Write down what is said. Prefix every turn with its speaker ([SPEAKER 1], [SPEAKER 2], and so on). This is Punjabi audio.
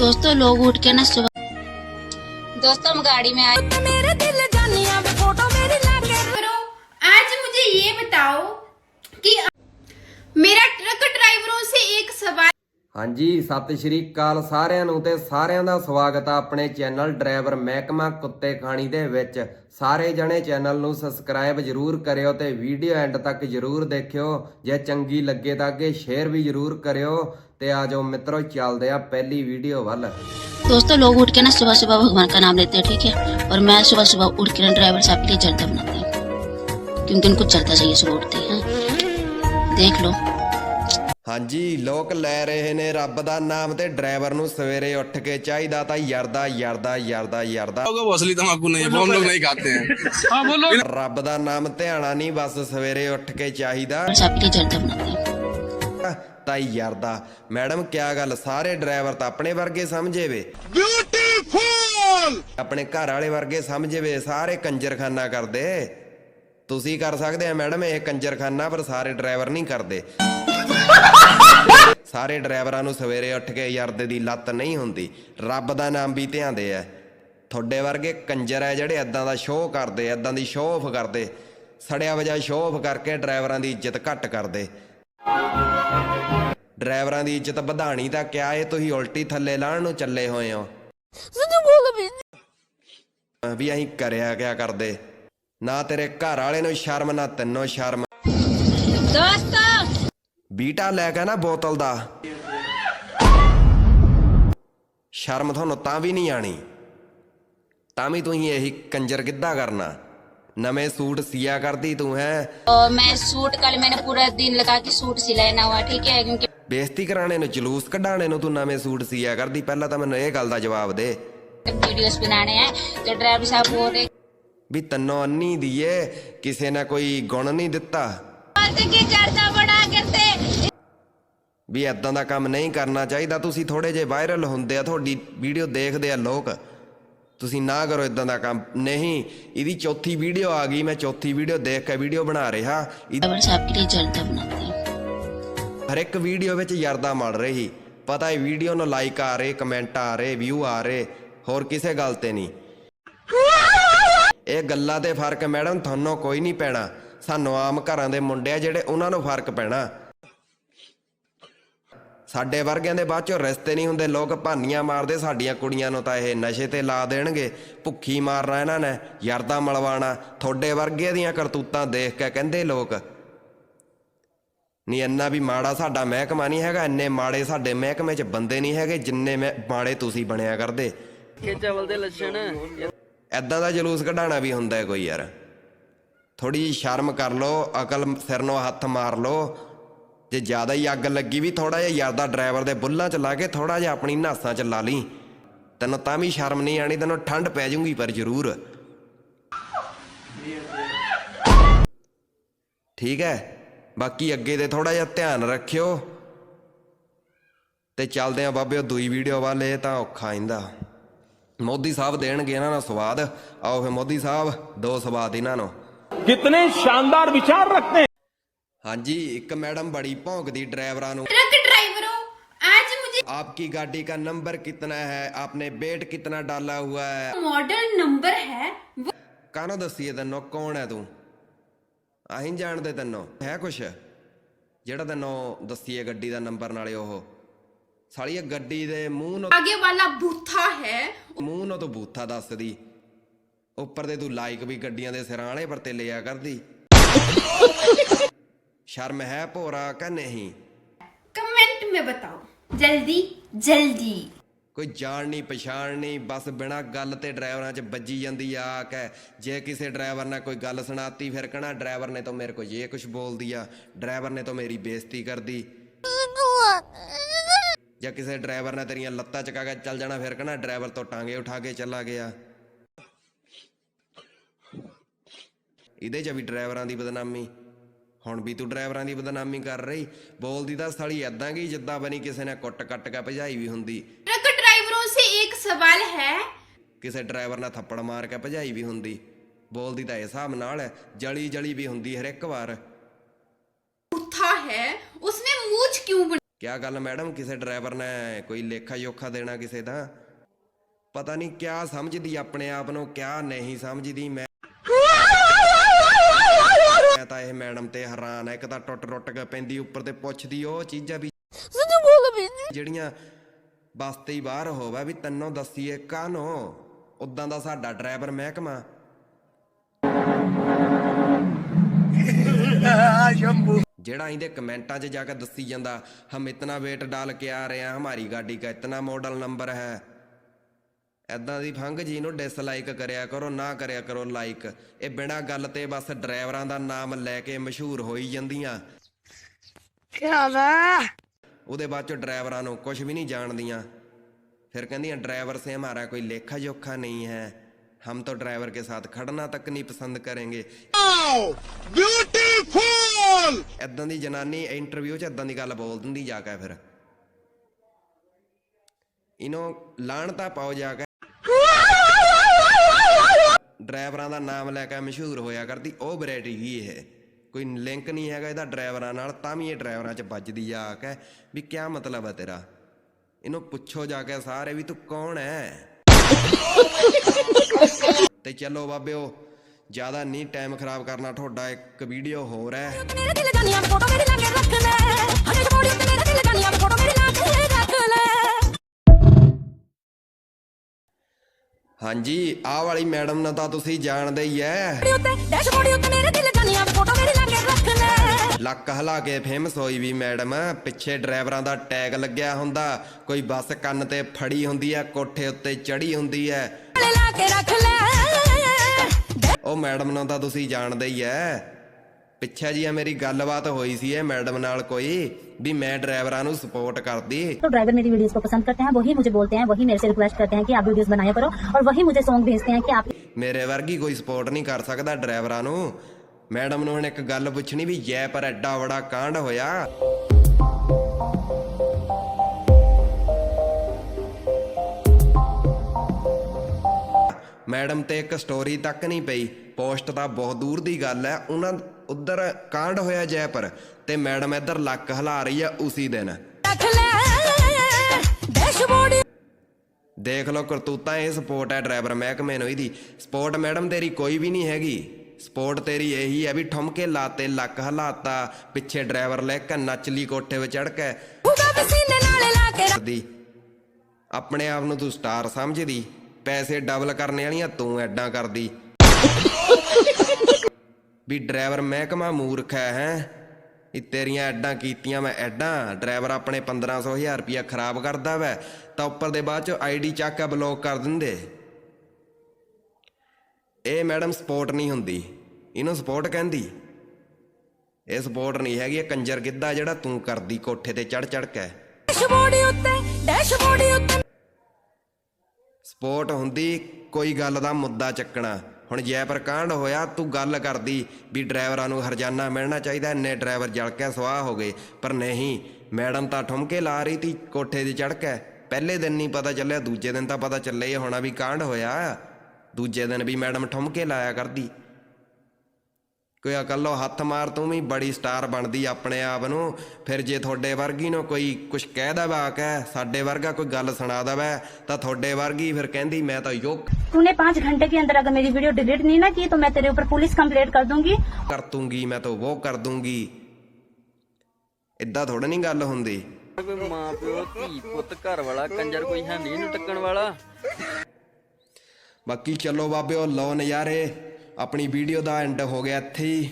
[SPEAKER 1] दोस्तों, लोग उठ के ना सुबह दोस्तों, हम गाड़ी में आए।
[SPEAKER 2] फ़ोटो मेरी
[SPEAKER 3] करो। आज मुझे ये बताओ कि मेरा ट्रक ड्राइवरों से एक सवाल
[SPEAKER 4] ਹਾਂਜੀ ਸਤਿ ਸ਼੍ਰੀ ਅਕਾਲ ਸਾਰਿਆਂ ਨੂੰ ਤੇ ਸਾਰਿਆਂ ਦਾ ਸਵਾਗਤ ਆ ਆਪਣੇ ਚੈਨਲ ਡਰਾਈਵਰ ਮਹਿਕਮਾ ਕੁੱਤੇ ਖਾਣੀ ਦੇ ਵਿੱਚ ਸਾਰੇ ਜਣੇ ਚੈਨਲ ਨੂੰ ਸਬਸਕ੍ਰਾਈਬ ਜਰੂਰ ਕਰਿਓ ਤੇ ਵੀਡੀਓ ਐਂਡ ਤੱਕ ਜਰੂਰ ਦੇਖਿਓ ਜੇ ਚੰਗੀ ਲੱਗੇ ਤਾਂ ਅੱਗੇ ਸ਼ੇਅਰ ਵੀ ਜਰੂਰ ਕਰਿਓ ਤੇ ਆ ਜਾਓ ਮਿੱਤਰੋ ਚੱਲਦੇ ਆ ਪਹਿਲੀ ਵੀਡੀਓ ਵੱਲ
[SPEAKER 1] दोस्तों लोग उठ के ना सुबह सुबह भगवान का नाम लेते हैं ठीक है और मैं सुबह सुबह उठ के ना ड्राइवर साहब के लिए जर्दा बनाती हूँ क्योंकि उनको जर्दा चाहिए सुबह उठते ही हैं देख लो
[SPEAKER 4] ਹਾਂਜੀ ਲੋਕ ਲੈ ਰਹੇ ਨੇ ਰੱਬ ਦਾ ਨਾਮ ਤੇ ਡਰਾਈਵਰ ਨੂੰ ਸਵੇਰੇ ਉੱਠ ਕੇ ਚਾਹੀਦਾ ਤਾਂ ਯਰਦਾ ਯਰਦਾ ਯਰਦਾ ਯਰਦਾ
[SPEAKER 5] होगा वो असली तम्बाकू नहीं है वो हम लोग नहीं खाते हैं हाँ बोलो
[SPEAKER 4] ਰੱਬ ਦਾ ਨਾਮ ਧਿਆਣਾ ਨਹੀਂ ਬਸ ਸਵੇਰੇ ਉੱਠ ਕੇ ਚਾਹੀਦਾ
[SPEAKER 1] ड्राइवर साहब के लिए जर्दा बनाती हूँ
[SPEAKER 4] ਤਾਂ ਯਰਦਾ ਮੈਡਮ ਕਿਆ ਗੱਲ ਸਾਰੇ ਡਰਾਈਵਰ ਤਾਂ ਆਪਣੇ ਵਰਗੇ ਸਮਝੇ ਵੇ ਆਪਣੇ ਘਰ ਵਾਲੇ ਵਰਗੇ ਸਮਝੇ ਵੇ ਸਾਰੇ ਕੰਜਰਖਾਨਾ ਕਰਦੇ ਤੁਸੀਂ ਕਰ ਸਕਦੇ ਆ ਮੈਡਮ ਇਹ ਕੰਜਰਖਾਨਾ ਪਰ ਸਾਰੇ ਡਰਾਈਵਰ ਨਹੀਂ ਕਰਦੇ ਸਾਰੇ ਡਰਾਈਵਰਾਂ ਨੂੰ ਸਵੇਰੇ ਉੱਠ ਕੇ ਯਰਦ ਦੀ ਲੱਤ ਨਹੀਂ ਹੁੰਦੀ। ਰੱਬ ਦਾ ਨਾਮ ਵੀ ਧਿਆਉਂਦੇ ਆ। ਤੁਹਾਡੇ ਵਰਗੇ ਕੰਜਰ ਆ ਜਿਹੜੇ ਐਦਾਂ ਦਾ ਸ਼ੋਅ ਕਰਦੇ ਐਦਾਂ ਦੀ ਸ਼ੋਅ ਕਰਦੇ। ਸੜਿਆ ਵਜਾ ਸ਼ੋਅ ਕਰਕੇ ਡਰਾਈਵਰਾਂ ਦੀ ਇੱਜ਼ਤ ਘੱਟ ਕਰਦੇ। ਡਰਾਈਵਰਾਂ ਦੀ ਇੱਜ਼ਤ ਵਧਾਣੀ ਤਾਂ ਕਿਆ ਏ ਤੁਸੀਂ ਉਲਟੀ ਥੱਲੇ ਲਾਣ ਨੂੰ ਚੱਲੇ ਹੋਏ ਹੋ। ਵੀ। ਅਸੀਂ ਕਰਿਆ ਕਿਆ ਕਰਦੇ? ਨਾ ਤੇਰੇ ਘਰ ਵਾਲੇ ਨੂੰ ਸ਼ਰਮ ਨਾ ਤੈਨੂੰ ਸ਼ਰਮ।
[SPEAKER 1] ਦੋਸਤ
[SPEAKER 4] ਬੀਟਾ ਲੈ ਕੇ ਨਾ ਬੋਤਲ ਦਾ ਸ਼ਰਮ ਤੁਹਾਨੂੰ ਤਾਂ ਵੀ ਨਹੀਂ ਆਣੀ ਤਾਂ ਵੀ ਤੁਸੀਂ ਇਹੀ ਕੰਜਰ ਕਿੱਦਾਂ ਕਰਨਾ ਨਵੇਂ ਸੂਟ ਸੀਆ ਕਰਦੀ ਤੂੰ ਹੈ
[SPEAKER 1] और मैं सूट कल मैंने पूरा दिन लगा के सूट सिलाना हुआ ठीक है क्योंकि
[SPEAKER 4] ਬੇਇੱਜ਼ਤੀ ਕਰਾਣੇ ਨੂੰ ਜਲੂਸ ਕਢਾਣੇ ਨੂੰ ਤੂੰ ਨਵੇਂ ਸੂਟ ਸੀਆ ਕਰਦੀ ਪਹਿਲਾਂ ਤਾਂ ਮੈਨੂੰ ਇਹ ਗੱਲ ਦਾ ਜਵਾਬ ਦੇ
[SPEAKER 1] वीडियोस बनाने हैं तो ड्राइवर साहब बोल रहे
[SPEAKER 4] ਵੀ ਤੈਨੂੰ ਅੰਨੀ ਦੀਏ ਕਿਸੇ ਨੇ ਕੋਈ ਗੁਣ ਨਹੀਂ ਦਿੱਤਾ
[SPEAKER 1] कि जर्दा बना करते
[SPEAKER 4] ਵੀ ਐਦਾਂ ਦਾ ਕੰਮ ਨਹੀਂ ਕਰਨਾ ਚਾਹੀਦਾ। ਤੁਸੀਂ ਥੋੜੇ ਜੇ ਵਾਇਰਲ ਹੁੰਦੇ ਆ ਤੁਹਾਡੀ ਵੀਡੀਓ ਦੇਖਦੇ ਆ ਲੋਕ। ਤੁਸੀਂ ਨਾ ਕਰੋ ਇਦਾਂ ਦਾ ਕੰਮ। ਨਹੀਂ ਇਹਦੀ ਚੌਥੀ ਵੀਡੀਓ ਆ ਗਈ। ਮੈਂ ਚੌਥੀ ਵੀਡੀਓ ਦੇਖ ਕੇ ਵੀਡੀਓ ਬਣਾ ਰਿਹਾ।
[SPEAKER 1] ਅਵਰ
[SPEAKER 4] ਹਰ ਇੱਕ ਵੀਡੀਓ ਵਿੱਚ ਯਰਦਾ ਮਲ ਰਹੀ। ਪਤਾ ਹੈ ਵੀਡੀਓ ਨੂੰ ਲਾਈਕ ਆ ਰਹੇ ਕਮੈਂਟ ਆ ਰਹੇ ਵਿਊ ਆ ਰਹੇ। ਹੋਰ ਕਿਸੇ ਗੱਲ ਤੇ ਨਹੀਂ। ਇਹ ਗੱਲਾਂ ਤੇ ਫ਼ਰਕ ਮੈਡਮ ਤੁਹਾਨੂੰ ਕੋਈ ਨਹੀਂ ਪੈਣਾ। ਸਾਨੂੰ ਆਮ ਘਰਾਂ ਦੇ ਮੁੰਡੇ ਆ ਜਿਹੜੇ ਉਹਨਾਂ ਨੂੰ ਫ਼ਰਕ ਪੈਣਾ। ਸਾਡੇ ਵਰਗਿਆਂ ਦੇ ਬਾਅਦ ਚੋਂ ਰਿਸ਼ਤੇ ਨਹੀਂ ਹੁੰਦੇ ਲੋਕ ਭਾਨੀਆਂ ਮਾਰਦੇ ਸਾਡੀਆਂ ਕੁੜੀਆਂ ਨੂੰ ਤਾਂ ਇਹ ਨਸ਼ੇ ਤੇ ਲਾ ਦੇਣਗੇ। ਭੁੱਖੀ ਮਾਰਨਾ ਇਹਨਾਂ ਨੇ ਯਰਦਾ ਮਲਵਾਣਾ। ਤੁਹਾਡੇ ਵਰਗੇ ਦੀਆਂ ਕਰਤੂਤਾਂ ਦੇਖ ਕੇ ਕਹਿੰਦੇ ਲੋਕ ਨਹੀਂ ਇੰਨਾ ਵੀ ਮਾੜਾ ਸਾਡਾ ਮਹਿਕਮਾ ਨਹੀਂ ਹੈਗਾ ਇੰਨੇ ਮਾੜੇ ਸਾਡੇ ਮਹਿਕਮੇ 'ਚ ਬੰਦੇ ਨਹੀਂ ਹੈਗੇ ਜਿੰਨੇ ਮਾੜੇ ਤੁਸੀਂ ਬਣਿਆ ਕਰਦੇ।
[SPEAKER 6] ਇਹ ਚਾਵਲ ਦੇ ਲੱਛਣ।
[SPEAKER 4] ਐਦਾਂ ਦਾ ਜਲੂਸ ਕਢਾਣਾ ਵੀ ਹੁੰਦਾ ਕੋਈ ਯਾਰ। ਥੋੜੀ ਸ਼ਰਮ ਕਰ ਲੋ ਅਕਲ ਸਿਰ ਨੂੰ ਹੱਥ ਮਾਰ ਲੋ ਜੇ ਜ਼ਿਆਦਾ ਹੀ ਅੱਗ ਲੱਗੀ ਵੀ ਥੋੜਾ ਜਿਹਾ ਯਾਰ ਦਾ ਡਰਾਈਵਰ ਦੇ ਬੁੱਲਾਂ 'ਚ ਲਾ ਕੇ ਥੋੜਾ ਜਿਹਾ ਆਪਣੀ ਨਾਸਾਂ 'ਚ ਲਾ ਲਈ, ਤੈਨੂੰ ਤਾਂ ਵੀ ਸ਼ਰਮ ਨਹੀਂ ਆਣੀ ਤੈਨੂੰ ਠੰਡ ਪੈ ਜੂਗੀ ਪਰ ਜ਼ਰੂਰ। ਠੀਕ ਹੈ, ਬਾਕੀ ਅੱਗੇ ਤੇ ਥੋੜਾ ਜਿਹਾ ਧਿਆਨ ਰੱਖਿਓ। ਤੇ ਚੱਲਦੇ ਆ ਬਾਬੇ ਉਹ ਦੂਈ ਵੀਡੀਓ ਵਾਲੇ ਤਾਂ ਔਖਾ ਇੰਦਾ। ਮੋਦੀ ਸਾਹਿਬ ਦੇਣਗੇ ਇਹਨਾਂ ਨੂੰ ਸਵਾਦ। ਆਓ ਫੇ ਮੋਦੀ ਸਾਹਿਬ, ਦੋ ਸਵਾਦ ਇਹਨਾਂ ਨੂੰ।
[SPEAKER 7] ਕਿਤਨੇ ਸ਼ਾਨਦਾਰ ਵਿਚਾਰ ਰੱਖਦੇ
[SPEAKER 4] ਹਾਂਜੀ ਇੱਕ ਮੈਡਮ ਬੜੀ ਭੌਂਕਦੀ ਡਰਾਈਵਰਾਂ ਨੂੰ
[SPEAKER 3] ट्रक ड्राइवरों आज मुझे
[SPEAKER 4] आपकी गाड़ी का नंबर कितना है आपने बेट कितना डाला हुआ है
[SPEAKER 3] मॉडल नंबर है वो
[SPEAKER 4] ਕਾਹਨੂੰ ਦੱਸੀਏ ਤੈਨੂੰ ਕੌਣ ਹੈ ਤੂੰ ਅਸੀਂ ਜਾਣਦੇ ਤੈਨੂੰ ਹੈ ਕੁਛ ਜਿਹੜਾ ਤੈਨੂੰ ਦੱਸੀਏ ਗੱਡੀ ਦਾ ਨੰਬਰ ਨਾਲੇ ਉਹ ਸਾਲੀ ਇਹ ਗੱਡੀ ਦੇ ਮੂੰਹ ਨੂੰ
[SPEAKER 3] आगे वाला बूथा है
[SPEAKER 4] ਮੂੰਹ ਨੂੰ ਤੂੰ ਬੂਥਾ ਦੱਸਦੀ ਉੱਪਰ ਤੇ ਤੂੰ ਲਾਈਕ ਵੀ ਗੱਡੀਆਂ ਦੇ ਸਿਰਾਂ ਵਾਲੇ ਪਰ ਤੇ ਲਿਆ ਕਰਦੀ ਸ਼ਰਮ ਹੈ ਭੋਰਾ ਕਿ ਨਹੀਂ
[SPEAKER 3] कमेंट में बताओ जल्दी जल्दी
[SPEAKER 4] ਕੋਈ ਜਾਣ ਨਹੀਂ ਪਛਾਣ ਨਹੀਂ ਬਸ ਬਿਨਾ ਗੱਲ ਤੇ ਡਰਾਈਵਰਾਂ 'ਚ ਵੱਜੀ ਜਾਂਦੀ ਆ ਕਿ ਜੇ ਕਿਸੇ ਡਰਾਈਵਰ ਨੇ ਕੋਈ ਗੱਲ ਸੁਣਾਤੀ ਫਿਰ ਕਹਣਾ ਡਰਾਈਵਰ ਨੇ ਤਾਂ ਮੇਰੇ ਕੋ ਇਹ ਕੁਝ ਬੋਲਦੀ ਆ ਡਰਾਈਵਰ ਨੇ ਤਾਂ ਮੇਰੀ ਬੇਇੱਜ਼ਤੀ ਕਰਦੀ ਜਾਂ ਕਿਸੇ ਡਰਾਈਵਰ ਨੇ ਤੇਰੀਆਂ ਲੱਤਾਂ ਚਕਾ ਕੇ ਚੱਲ ਜਾਣਾ ਫਿਰ ਕਹਣਾ ਡਰਾਈਵਰ ਤੋਂ ਟਾਂਗੇ ਉਠਾ ਕੇ ਚੱਲਾ ਗਿਆ ਇਹਦੇ 'ਚ ਵੀ ਡਰਾਈਵਰਾਂ ਦੀ ਬਦਨਾਮੀ ਹੁਣ ਵੀ ਤੂੰ ਡਰਾਈਵਰਾਂ ਦੀ ਬਦਨਾਮੀ ਕਰ ਰਹੀ ਬੋਲਦੀ ਤਾਂ ਸਾਲੀ ਐਦਾਂ ਗਈ ਜਿੱਦਾਂ ਬਣੀ ਕਿਸੇ ਨੇ ਕੁੱਟ ਕੱਟ ਕੇ ਭਜਾਈ ਵੀ ਹੁੰਦੀ
[SPEAKER 3] ट्रक ड्राइवरों से एक सवाल है
[SPEAKER 4] ਕਿਸੇ ਡਰਾਈਵਰ ਨਾਲ ਥੱਪੜ ਮਾਰ ਕੇ ਭਜਾਈ ਵੀ ਹੁੰਦੀ ਬੋਲਦੀ ਤਾਂ ਇਸ ਹਿਸਾਬ ਨਾਲ ਹੈ ਜਲੀ ਜਲੀ ਵੀ ਹੁੰਦੀ ਹਰ ਇੱਕ ਵਾਰ
[SPEAKER 3] बूथा है उसने मूछ क्यों बना
[SPEAKER 4] ਕਿਆ ਗੱਲ ਮੈਡਮ ਕਿਸੇ ਡਰਾਈਵਰ ਨੇ ਕੋਈ ਲੇਖਾ ਜੋਖਾ ਦੇਣਾ ਕਿਸੇ ਦਾ ਪਤਾ ਨਹੀਂ ਕਿਆ ਸਮਝਦੀ ਆਪਣੇ ਆਪ ਨੂੰ ਕਿਆ ਨਹੀਂ ਸਮਝਦੀ ਮੈਂ ਮੈਂ ਤਾਂ ਇਹ ਮੈਡਮ ਤੇ ਹੈਰਾਨ ਹੈ ਇੱਕ ਤਾਂ ਟੁੱਟ ਟੁੱਟ ਕੇ ਪੈਂਦੀ ਉੱਪਰ ਤੇ ਪੁੱਛਦੀ ਉਹ ਚੀਜ਼ਾਂ ਵੀ ਸਿੱਧੂ ਬੋਲ ਵੀ ਜਿਹੜੀਆਂ ਬਸ ਤੇ ਹੀ ਬਾਹਰ ਹੋਵਾ ਵੀ ਤੈਨੂੰ ਦੱਸੀਏ ਕਾਹਨੋਂ ਉਦਾਂ ਦਾ ਸਾਡਾ ਡਰਾਈਵਰ ਮਹਿਕਮਾ। ਜਿਹੜਾ ਇਹਦੇ ਕਮੈਂਟਾਂ 'ਚ ਜਾ ਕੇ ਦੱਸੀ ਜਾਂਦਾ ਹਮ ਇਤਨਾ ਵੇਟ ਡਾਲ ਕੇ ਆ ਰਹੇ ਹਾਂ ਹਮਾਰੀ ਗਾਡੀ ਦਾ ਇਤਨਾ ਮਾਡਲ ਨੰਬਰ ਹੈ। ਐਦਾਂ ਦੀ ਫੰਗ ਜੀ ਨੂੰ ਡਿਸਲਾਈਕ ਕਰਿਆ ਕਰੋ ਨਾ ਕਰਿਆ ਕਰੋ ਲਾਈਕ ਇਹ ਬਿਨਾਂ ਗੱਲ ਤੇ ਬਸ ਡਰਾਈਵਰਾਂ ਦਾ ਨਾਮ ਲੈ ਕੇ ਮਸ਼ਹੂਰ ਹੋਈ ਜਾਂਦੀਆਂ। ਕਿਆ ਵਾ ਉਹਦੇ ਬਾਅਦ ਚ ਡਰਾਈਵਰਾਂ ਨੂੰ ਕੁਝ ਵੀ ਨਹੀਂ ਜਾਣਦੀਆਂ। ਫਿਰ ਕਹਿੰਦੀਆਂ ਡਰਾਈਵਰ ਸੇ ਹਮਾਰਾ ਕੋਈ ਲੇਖਾ ਜੋਖਾ ਨਹੀਂ ਹੈ। ਹਮ ਤਾਂ ਡਰਾਈਵਰ ਕੇ ਸਾਥ ਖੜਨਾ ਤੱਕ ਨਹੀਂ ਪਸੰਦ ਕਰਾਂਗੇ। ਵਾਓ ਬਿਊਟੀਫੁਲ ਐਦਾਂ ਦੀ ਜਨਾਨੀ ਇੰਟਰਵਿਊ 'ਚ ਐਦਾਂ ਦੀ ਗੱਲ ਬੋਲ ਦਿੰਦੀ ਜਾ ਕੇ ਫਿਰ। ਇਹਨੂੰ ਲਾਣ ਤਾਂ ਪਾਓ ਜਾ ਕੇ। ਡਰਾਈਵਰਾਂ ਦਾ ਨਾਮ ਲੈ ਕੇ ਮਸ਼ਹੂਰ ਹੋਇਆ ਕਰਦੀ, ਉਹ ਵੈਰਾਈਟੀ ਹੀ ਇਹ। ਕੋਈ ਲਿੰਕ ਨਹੀਂ ਹੈਗਾ ਇਹਦਾ ਡਰਾਈਵਰਾਂ ਨਾਲ, ਤਾਂ ਵੀ ਇਹ ਡਰਾਈਵਰਾਂ 'ਚ ਵੱਜਦੀ ਆ ਕੇ ਵੀ ਕੀ ਮਤਲਬ ਹੈ ਤੇਰਾ। ਇਹਨੂੰ ਪੁੱਛੋ ਜਾ ਕੇ ਸਾਰੇ ਵੀ ਤੂੰ ਕੌਣ ਹੈ ਤੇ ਚਲੋ ਬਾਬਿਓ, ਜ਼ਿਆਦਾ ਨਹੀਂ ਟਾਈਮ ਖਰਾਬ ਕਰਨਾ, ਤੁਹਾਡਾ ਇੱਕ ਵੀਡੀਓ ਹੋਰ ਹੈ। ਹਾਂਜੀ ਆਹ ਵਾਲੀ ਮੈਡਮ ਨੂੰ ਤਾਂ ਤੁਸੀਂ ਜਾਣਦੇ ਹੀ ਐ।
[SPEAKER 2] ਕੁੜੀ ਉੱਤੇ ਡੈਸ਼ਬੋਰਡ ਉੱਤੇ ਮੇਰੇ ਦਿਲ ਜਾਨੀਆਂ ਫੋਟੋ ਮੇਰੀ ਲਾ ਕੇ ਰੱਖ ਲੈ
[SPEAKER 4] ਲੱਕ ਹਲਾ ਕੇ ਫੇਮਸ ਹੋਈ ਵੀ ਮੈਡਮ ਪਿੱਛੇ ਡਰਾਈਵਰਾਂ ਦਾ ਟੈਗ ਲੱਗਿਆ ਹੁੰਦਾ। ਕੋਈ ਬੱਸ ਕੰਨ ਤੇ ਫੜੀ ਹੁੰਦੀ ਐ ਕੋਠੇ ਉੱਤੇ ਚੜੀ ਹੁੰਦੀ ਐ।
[SPEAKER 2] ਨਾਲੇ ਲਾ ਕੇ ਰੱਖ ਲੈ।
[SPEAKER 4] ਉਹ ਮੈਡਮ ਨੂੰ ਤਾਂ ਤੁਸੀਂ ਜਾਣਦੇ ਹੀ ਐ। ਪਿੱਛੇ ਜੀ ਆ ਮੇਰੀ ਗੱਲਬਾਤ ਹੋਈ ਸੀ ਇਹ ਮੈਡਮ ਨਾਲ ਕੋਈ ਵੀ ਮੈਂ ਡਰਾਈਵਰਾਂ ਨੂੰ ਸਪੋਰਟ ਕਰਦੀ
[SPEAKER 6] तो ड्राइवर मेरी वीडियोस को पसंद करते हैं वही मुझे बोलते हैं वही मेरे से रिक्वेस्ट करते हैं कि आप वीडियोस बनाया करो और वही मुझे सॉन्ग भेजते हैं कि आप
[SPEAKER 4] ਮੇਰੇ ਵਰਗੀ ਕੋਈ ਸਪੋਰਟ ਨਹੀਂ ਕਰ ਸਕਦਾ ਡਰਾਈਵਰਾਂ ਨੂੰ ਮੈਡਮ ਨੂੰ ਹੁਣ ਇੱਕ ਗੱਲ ਪੁੱਛਣੀ ਵੀ ਜੈ ਪਰ ਐਡਾ ਬੜਾ ਕਾਂਡ ਹੋਇਆ ਮੈਡਮ ਤੇ ਇੱਕ ਸਟੋਰੀ ਤੱਕ ਨਹੀਂ ਪਈ ਪੋਸਟ ਤਾਂ ਬਹੁਤ ਦੂਰ ਦੀ ਗੱਲ ਹੈ ਉਹਨਾਂ ਉਧਰ ਕਾਂਡ ਹੋਇਆ ਜੈ ਪਰ ਤੇ ਮੈਡਮ ਇੱਧਰ ਲੱਕ ਹਿਲਾ ਰਹੀ ਹੈ ਉਸੇ ਦਿਨ। ਦੇਖ ਲਓ ਕਰਤੂਤਾਂ ਇਹ ਸਪੋਰਟ ਹੈ ਡਰਾਈਵਰ ਮਹਿਕਮੇ ਨੂੰ ਇਹਦੀ। ਸਪੋਰਟ ਮੈਡਮ ਤੇਰੀ ਕੋਈ ਵੀ ਨਹੀਂ ਹੈਗੀ। ਸਪੋਰਟ ਤੇਰੀ ਇਹੀ ਹੈ ਵੀ ਠੁਮਕੇ ਲਾਤੇ ਲੱਕ ਹਲਾਤਾ ਪਿੱਛੇ ਡਰਾਈਵਰ ਲੈ ਕੇ ਨੱਚਲੀ ਕੋਠੇ 'ਤੇ ਚੜ ਕੇ। ਆਪਣੇ ਆਪ ਨੂੰ ਤੂੰ ਸਟਾਰ ਸਮਝਦੀ। ਪੈਸੇ ਡਬਲ ਕਰਨੇ ਵਾਲੀਆਂ ਤੂੰ ਐਡਾਂ ਕਰਦੀ। ਵੀ ਡਰਾਈਵਰ ਮਹਿਕਮਾ ਮੂਰਖ ਹੈ ਹੈ? ਇਹ ਤੇਰੀਆਂ ਐਡਾਂ ਕੀਤੀਆਂ ਮੈਂ ਐਡਾਂ ਡਰਾਈਵਰ ਆਪਣੇ 1500 ਹਜ਼ਾਰ ਰੁਪਇਆ ਖਰਾਬ ਕਰਦਾ ਵੈ ਤਾਂ ਉੱਪਰ ਦੇ ਬਾਅਦ ਚ ਆਈਡੀ ਚੱਕ ਕੇ ਬਲੌਕ ਕਰ ਦਿੰਦੇ। ਇਹ ਮੈਡਮ ਸਪੋਰਟ ਨਹੀਂ ਹੁੰਦੀ। ਇਹਨੂੰ ਸਪੋਰਟ ਕਹਿੰਦੀ। ਇਹ ਸਪੋਰਟ ਨਹੀਂ ਹੈਗੀ ਇਹ ਕੰਜਰ ਗਿੱਧਾ ਜਿਹੜਾ ਤੂੰ ਕਰਦੀ ਕੋਠੇ ਤੇ ਚੜ ਚੜ ਕੇ।
[SPEAKER 2] ਡੈਸ਼ਬੋਰਡ ਉੱਤੇ ਡੈਸ਼ਬੋਰਡ ਉੱਤੇ।
[SPEAKER 4] ਸਪੋਰਟ ਹੁੰਦੀ ਕੋਈ ਗੱਲ ਦਾ ਮੁੱਦਾ ਚੱਕਣਾ। ਹੁਣ ਜੈਪਰ ਕਾਂਡ ਹੋਇਆ, ਤੂੰ ਗੱਲ ਕਰਦੀ ਵੀ ਡਰਾਈਵਰਾਂ ਨੂੰ ਹਰਜਾਨਾ ਮਿਲਣਾ ਚਾਹੀਦਾ, ਇੰਨੇ ਡਰਾਈਵਰ ਜਲ ਕੇ ਸਵਾਹ ਹੋ ਗਏ। ਪਰ ਨਹੀਂ, ਮੈਡਮ ਤਾਂ ਠੁਮਕੇ ਲਾ ਰਹੀ ਤੀ, ਕੋਠੇ ਦੀ ਚੜ੍ਹ ਕੇ ਪਹਿਲੇ ਦਿਨ ਨਹੀਂ ਪਤਾ ਚੱਲਿਆ, ਦੂਜੇ ਦਿਨ ਤਾਂ ਪਤਾ ਚੱਲੇ ਹੋਣਾ ਵੀ ਕਾਂਡ ਹੋਇਆ। ਦੂਜੇ ਦਿਨ ਵੀ ਮੈਡਮ ਠੁਮਕੇ ਲਾਇਆ ਕਰਦੀ। ਕੋਈ ਅਕੱਲੋ ਹੱਥ ਮਾਰ ਤੂੰ ਵੀ ਬੜੀ ਸਟਾਰ ਬਣਦੀ ਆਪਣੇ ਆਪ ਨੂੰ ਫਿਰ ਜੇ ਤੁਹਾਡੇ ਵਰਗੀ ਨੂੰ ਕੋਈ ਕੁਛ ਕਹਿ ਦਵਾ ਕੇ ਸਾਡੇ ਵਰਗਾ ਕੋਈ ਗੱਲ ਸੁਣਾ ਦਵੇ ਤਾਂ ਤੁਹਾਡੇ ਵਰਗੀ ਫਿਰ ਕਹਿੰਦੀ ਮੈਂ ਤਾਂ ਯੁੱਕ
[SPEAKER 6] तूने पाँच घंटे के अंदर अगर मेरी वीडियो डिलीट नहीं ना की तो मैं तेरे ऊपर पुलिस कंप्लेंट कर दूंगी
[SPEAKER 4] ਕਰ ਦੂੰਗੀ ਮੈਂ ਤਾਂ ਉਹ ਕਰ ਦੂੰਗੀ ਇਦਾਂ ਥੋੜਾ ਨਹੀਂ ਗੱਲ ਹੁੰਦੀ
[SPEAKER 8] ਕੋਈ ਮਾਂ ਪਿਓ ਧੀ ਪੁੱਤ ਘਰ ਵਾਲਾ ਕੰਜਰ ਕੋਈ ਹੈ ਨਹੀਂ ਇਹਨੂੰ ਟੱਕਣ ਵਾਲਾ
[SPEAKER 4] ਬਾਕੀ ਚਲੋ ਬਾਬਿਓ ਲਓ ਨਜ਼ਾਰੇ ਆਪਣੀ ਵੀਡੀਓ ਦਾ ਐਂਡ ਹੋ ਗਿਆ ਇੱਥੇ ਹੀ।